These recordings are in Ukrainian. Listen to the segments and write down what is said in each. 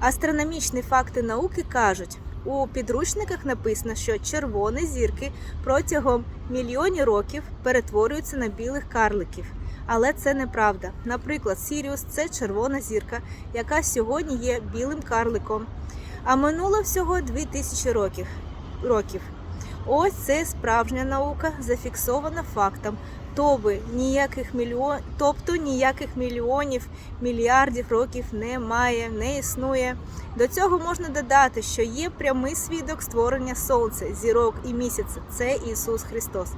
Астрономічні факти науки кажуть, у підручниках написано, що червоні зірки протягом мільйонів років перетворюються на білих карликів. Але це неправда. Наприклад, Сіріус це червона зірка, яка сьогодні є білим карликом. А минуло всього 2000 років. років. Ось це справжня наука, зафіксована фактом. Тобто ніяких мільйон... тобто ніяких мільйонів, мільярдів років немає, не існує. До цього можна додати, що є прямий свідок створення сонця, зірок і місяця. Це Ісус Христос.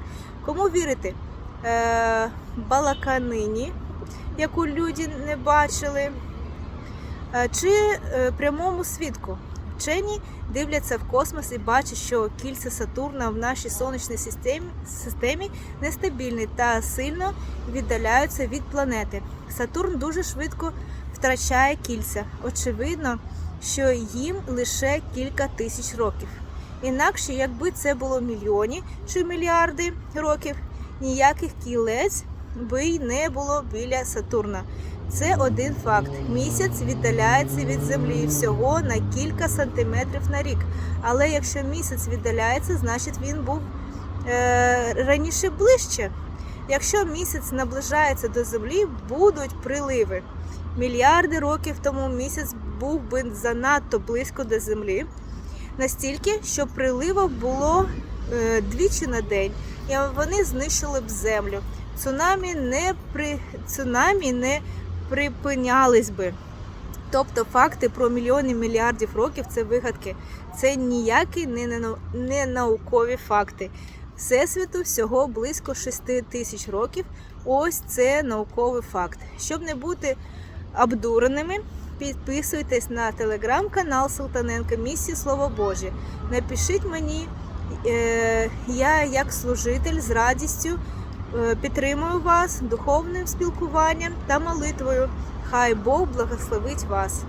Кому вірити? Е, балаканині, яку люди не бачили, е, чи е, прямому свідку. Вчені дивляться в космос і бачать, що кільця Сатурна в нашій сонячній системі, системі нестабільні та сильно віддаляються від планети. Сатурн дуже швидко втрачає кільця. Очевидно, що їм лише кілька тисяч років. Інакше, якби це було мільйони чи мільярди років, ніяких кілець би й не було біля Сатурна. Це один факт. Місяць віддаляється від Землі всього на кілька сантиметрів на рік. Але якщо місяць віддаляється, значить він був е, раніше ближче. Якщо місяць наближається до Землі, будуть приливи. Мільярди років тому місяць був би занадто близько до Землі, настільки, що приливів було е, двічі на день, і вони знищили б землю. Цунамі не при цунамі не припинялись би. Тобто факти про мільйони мільярдів років це вигадки. Це ніякі не, наукові факти. Всесвіту всього близько 6 тисяч років. Ось це науковий факт. Щоб не бути обдуреними, підписуйтесь на телеграм-канал Салтаненка Місії Слово Боже. Напишіть мені, я як служитель з радістю е, підтримую вас духовним спілкуванням та молитвою. Хай Бог благословить вас.